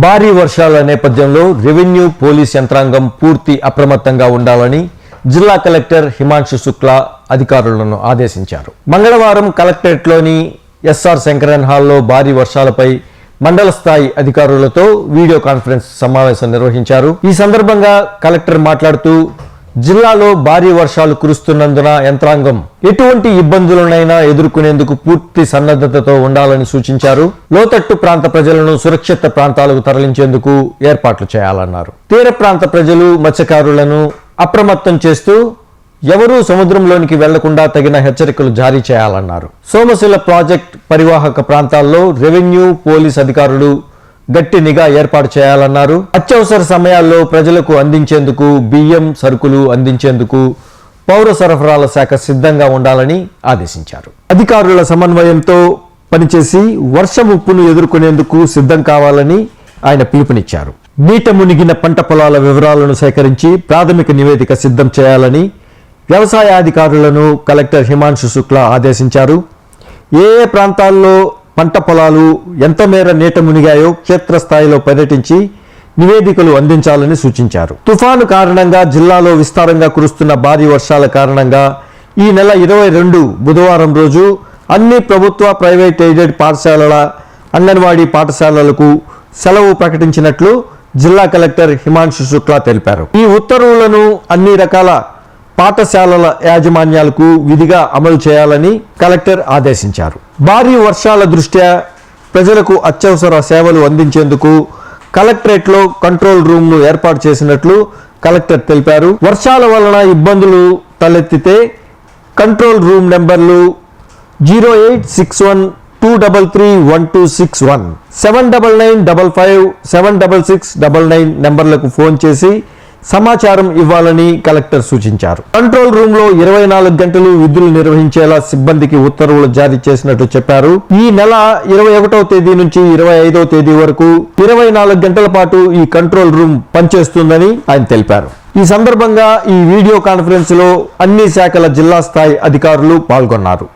భారీ వర్షాల నేపథ్యంలో రెవెన్యూ పోలీస్ యంత్రాంగం పూర్తి అప్రమత్తంగా ఉండాలని జిల్లా కలెక్టర్ హిమాంశు శుక్లా అధికారులను ఆదేశించారు. మంగళవారం కలెక్టరేట్లోని ఎస్ఆర్ శంకరన్ హాల్లో భారీ వర్షాలపై మండల స్థాయి అధికారులతో వీడియో కాన్ఫరెన్స్ సమావేశం నిర్వహించారు. ఈ సందర్భంగా కలెక్టర్ మాట్లాడుతూ జిల్లాలో భారీ వర్షాలు కురుస్తున్నందున యంత్రాంగం ఎటువంటి ఇబ్బందులనైనా ఎదుర్కొనేందుకు పూర్తి సన్నద్ధతతో ఉండాలని సూచించారు. లోతట్టు ప్రాంత ప్రజలను సురక్షిత ప్రాంతాలకు తరలించేందుకు ఏర్పాట్లు చేయాలన్నారు. తీర ప్రాంత ప్రజలు మత్స్యకారులను అప్రమత్తం చేస్తూ ఎవరూ సముద్రంలోనికి వెళ్ళకుండా తగిన హెచ్చరికలు జారీ చేయాలన్నారు. సోమశిల ప్రాజెక్ట్ పరివాహక ప్రాంతాల్లో రెవెన్యూ పోలీస్ అధికారులు గట్టి నిఘా ఏర్పాటు చేయాలన్నారు. అత్యవసర సమయాల్లో ప్రజలకు అందించేందుకు బియ్యం సరుకులు అందించేందుకు పౌర సరఫరాల శాఖ సిద్ధంగా ఉండాలని ఆదేశించారు. అధికారుల సమన్వయంతో పనిచేసి వర్షం ఉప్పును ఎదుర్కొనేందుకు సిద్ధం కావాలని ఆయన పిలుపునిచ్చారు. నీట మునిగిన పంట పొలాల వివరాలను సేకరించి ప్రాథమిక నివేదిక సిద్ధం చేయాలని వ్యవసాయ అధికారులను కలెక్టర్ హిమాంశు శుక్లా ఆదేశించారు. ఏ ఏ ప్రాంతాల్లో పంట పొలాలు ఎంత మేర నీట మునిగాయో క్షేత్రస్థాయిలో పర్యటించి నివేదికలు అందించాలని సూచించారు. తుఫాను కారణంగా జిల్లాలో విస్తారంగా కురుస్తున్న భారీ వర్షాల కారణంగా ఈ నెల ఇరవై రెండు బుధవారం రోజు అన్ని ప్రభుత్వ ప్రైవేట్ ఎయిడెడ్ పాఠశాలల అంగన్వాడీ పాఠశాలలకు సెలవు ప్రకటించినట్లు జిల్లా కలెక్టర్ హిమాంశు శుక్లా తెలిపారు. ఈ ఉత్తర్వులను అన్ని రకాల పాఠశాలల యాజమాన్యాలకు విధిగా అమలు చేయాలని కలెక్టర్ ఆదేశించారు. భారీ వర్షాల దృష్ట్యా ప్రజలకు అత్యవసర సేవలు అందించేందుకు కలెక్టరేట్లో కంట్రోల్ రూమ్ను ఏర్పాటు చేసినట్లు కలెక్టర్ తెలిపారు. వర్షాల వలన ఇబ్బందులు తలెత్తితే కంట్రోల్ రూమ్ నెంబర్లు zero eight six one two double three one two six one seven double nine double five seven double six double nine నెంబర్లకు ఫోన్ చేసి సమాచారం ఇవ్వాలని కలెక్టర్ సూచించారు. కంట్రోల్ రూమ్లో ఇరవై నాలుగు గంటలు విధులు నిర్వహించేలా సిబ్బందికి ఉత్తర్వులు జారీ చేసినట్టు చెప్పారు. ఈ నెల ఇరవై ఒకటవ తేదీ నుంచి ఇరవై ఐదవ తేదీ వరకు ఇరవై నాలుగు గంటల పాటు ఈ కంట్రోల్ రూమ్ పనిచేస్తుందని ఆయన తెలిపారు. ఈ సందర్భంగా ఈ వీడియో కాన్ఫరెన్స్లో అన్ని శాఖల జిల్లా స్థాయి అధికారులు పాల్గొన్నారు.